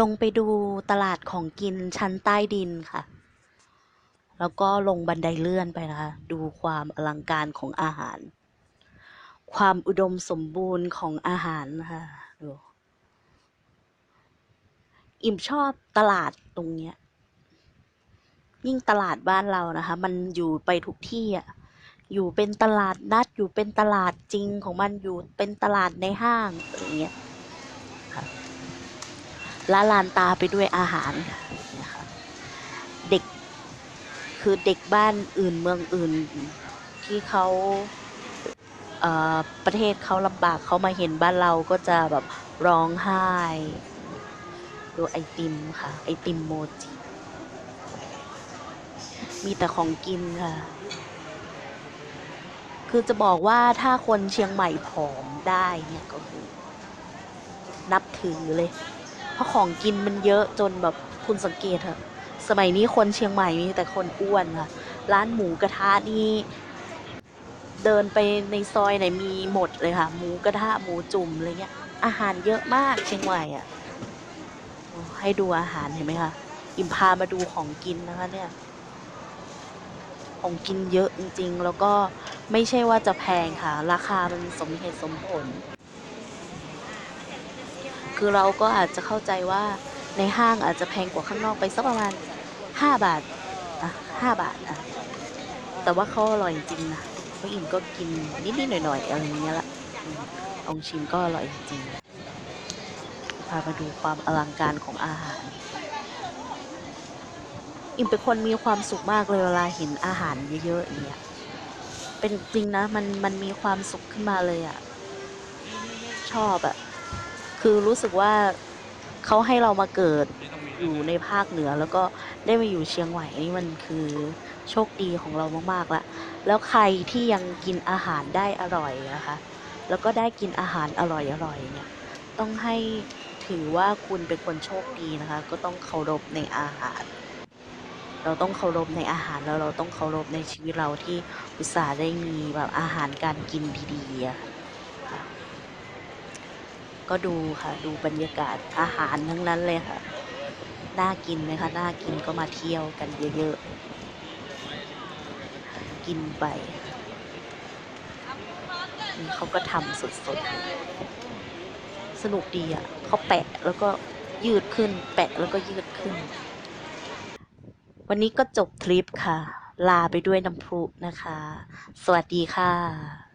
ลงไปดูตลาดของกินชั้นใต้ดินค่ะ แล้วก็ลงบันไดเลื่อนไปนะคะ ดูความอลังการของอาหาร ความอุดมสมบูรณ์ของอาหารนะคะดูอิ่มชอบตลาดตรงเนี้ย ยิ่งตลาดบ้านเรานะคะ มันอยู่ไปทุกที่อะอยู่เป็นตลาดนัดอยู่เป็นตลาดจริงของมันอยู่เป็นตลาดในห้างอย่างเงี้ยค่ะ ละลานตาไปด้วยอาหารค่ะนะคะเด็กคือเด็กบ้านอื่นเมืองอื่นที่เขาเประเทศเขาลำบากเขามาเห็นบ้านเราก็จะแบบร้องไห้ ดูไอติมค่ะ ไอติมโมจิ มีแต่ของกินค่ะ คือจะบอกว่าถ้าคนเชียงใหม่ผอมได้เนี่ยก็คือ นับถือเลย เพราะของกินมันเยอะจนแบบคุณสังเกตเถอะ สมัยนี้คนเชียงใหม่มีแต่คนอ้วนค่ะ ร้านหมูกระทะนี่เดินไปในซอยไหนมีหมดเลยค่ะ หมูกระทะหมูจุ่มอะไรเงี้ย อาหารเยอะมากเชียงใหม่อะ ให้ดูอาหารเห็นไหมคะ อิมพามาดูของกินนะคะเนี่ย ของกินเยอะจริงๆ แล้วก็ไม่ใช่ว่าจะแพงค่ะ ราคามันสมเหตุสมผล คือเราก็อาจจะเข้าใจว่าในห้างอาจจะแพงกว่าข้างนอกไปสักประมาณห้าบาทอะห้าบาทอะแต่ว่าเขาอร่อยจริงนะพราอิ่มก็กินนิดๆหน่อยๆอะไรอย่างเงี้ยละลองชิมก็อร่อยจริงพามาดูความอลังการของอาหาร อิ่มเป็นคนมีความสุขมากเลยเวลาเห็นอาหารเยอะๆอย่างเงี้ย เป็นจริงนะมันมันมีความสุขขึ้นมาเลยอะ่ะ ชอบอะ่ะ คือรู้สึกว่าเขาให้เรามาเกิดอยู่ในภาคเหนือ แล้วก็ได้มาอยู่เชียงใหม่นี่มันคือโชคดีของเรามากๆละแล้วใครที่ยังกินอาหารได้อร่อยนะคะแล้วก็ได้กินอาหารอร่อยๆเนี่ยต้องให้ถือว่าคุณเป็นคนโชคดีนะคะ ก็ต้องเคารพในอาหาร เราต้องเคารพในอาหารแล้วเราต้องเคารพในชีวิตเราที่อุตส่าห์ได้มีแบบอาหารการกินดีๆอะค่ะ ก็ดูค่ะ ดูบรรยากาศอาหารทั้งนั้นเลยค่ะ น่ากินไหมคะ น่ากินก็มาเที่ยวกันเยอะๆ กินไป นี่เขาก็ทำสดๆ สนุกดีอะ เขาแปะแล้วก็ยืดขึ้น แปะแล้วก็ยืดขึ้น วันนี้ก็จบทริปค่ะ ลาไปด้วยน้ำพุนะคะ สวัสดีค่ะ